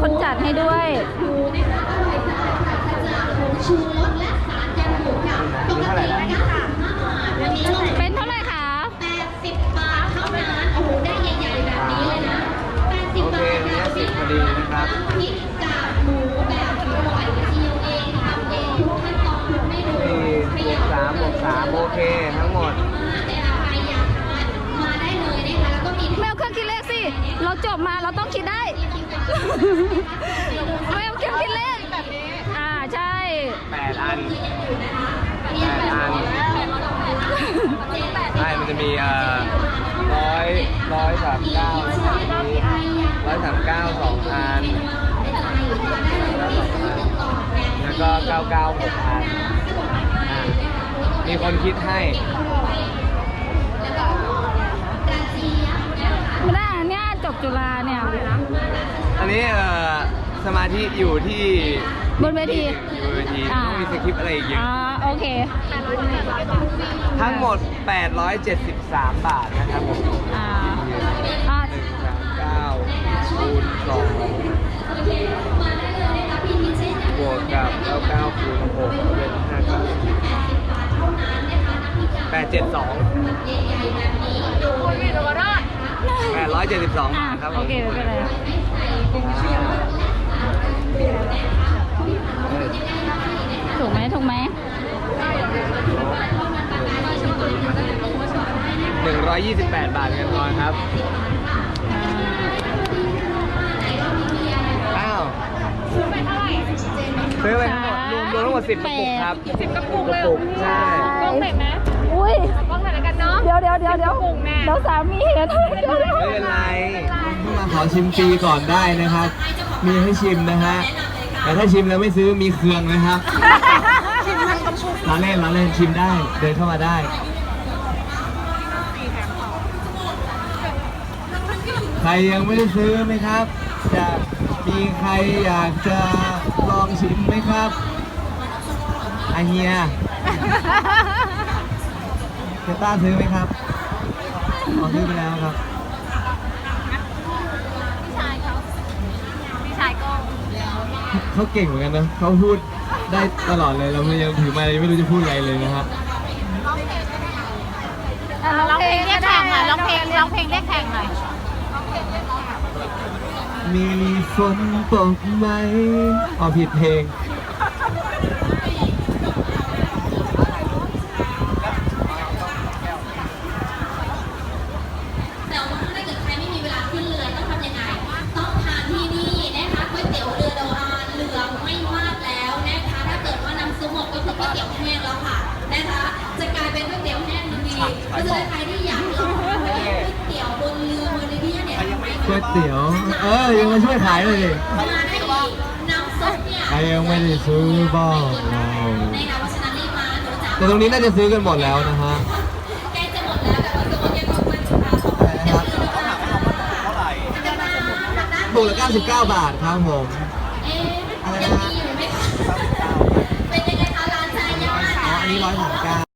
คนจัดให้ด้วยชูรสและสารกันบูดค่ะปกตินะคะวันนี้ลดเป็นเท่าไหร่คะ80 บาทเท่านั้นโอ้โหได้ใหญ่ๆแบบนี้เลยนะ 80 บาทค่ะพี่พอดีนะครับพริกกากหมูแบบอร่อยเจียวเองทำเองทุกขั้นตอนทุกเมนูนี่บวกสามบวกสามโอเคทั้งหมดแต่ราคาอยากทานมาได้เลยนะคะแล้วก็มีไม่เอาเครื่องคิดเลขสิ เราจบมาเราต้องคิด ได้ไม่เอาเครื่องคิดเลขแบบนี้ อ่าใช่ แปดอันแปดอันใช่มันจะมีเอ่อร้อยร้อยสามเก้าร้อยสามเก้าสองอันแล้วสองอันแล้วก็เก้าเก้าหกอันอะมีคนคิดให้ไม่ได้อันเนี่ยจบจุฬาเนี่ยอั นนี้เอ่อสมาธิอยู่ที่บนเวที อยู่บนเวทีอ่า ต้องมีสคริปต์อะไรอีกเยอะอ่าโอเค ทั้งหมด 873 บาทนะครับผมอ่าอ่า หนึ่งสามเก้าคูณสองบวกกับเก้าเก้าคูณหกเป็นห้าเก้าแปดเจ็ดสองแปดร้อยเจ็ดสิบสองอ่าบาทครับผม โอเคไม่เป็นไร ถูกไหมถูกไหมหนึ่งร้อยยี่สิบแปดบาทเงินทอนครับอ่าอ้าวซื้อไปทั้งหมดรวมรวมทั้งหมดสิบกระปุกครับสิบกระปุกเลยใช่ กล้องไหนไหมอุ้ย ก เนาะเดี๋ยวเดี๋ยวเดี๋ยวเดี๋ยวเดี๋ยวสามีเห็นไม่เป็นไรมาขอชิมฟรีก่อนได้นะครับ มีให้ชิมนะฮะ แต่ถ้าชิมแล้วไม่ซื้อมีเครื่องนะครับมาเล่นมาเล่นชิมได้ เดินเข้ามาได้ ใครยังไม่ได้ซื้อไหมครับ จะมีใครอยากจะลองชิมไหมครับอาเฮีย เจต้าซื้อไหมครับอ๋อซื้อไปแล้วครับเขาเก่งเหมือนกันนะเขาพูดได้ตลอดเลยเรายังถือมายังไม่รู้จะพูดอะไรเลยนะฮะร้องเพลงเรียกแข่งหน่อยร้องเพลงร้องเพลงเรียกแข่งหน่อยมีฝนตกไหมอ๋อผิดเพลง เพราะฉะนั้นใครที่อยากลองก๋วยเตี๋ยวบนเรือเมอริเดียนเนี่ยก๋วยเตี๋ยว เออยังมาช่วยขายเลยดิมาได้อีกน้ำซุปเนี่ยใครยังไม่ได้ซื้อบอกเรานะคะเพราะฉะนั้นรีบมาหนูจะแต่ตรงนี้น่าจะซื้อกันหมดแล้วนะฮะใกล้จะหมดแล้วแต่ว่าตัวยังคงเป็นจุฬาของก๋วยเตี๋ยวเรือโดอาจะมาด้านบุกละ99 บาทครับผมเอ๊ะยังมีอยู่ไหมคะเป็นยังไงคะร้านชายย่านอ๋ออันนี้ร้อยสามเก้า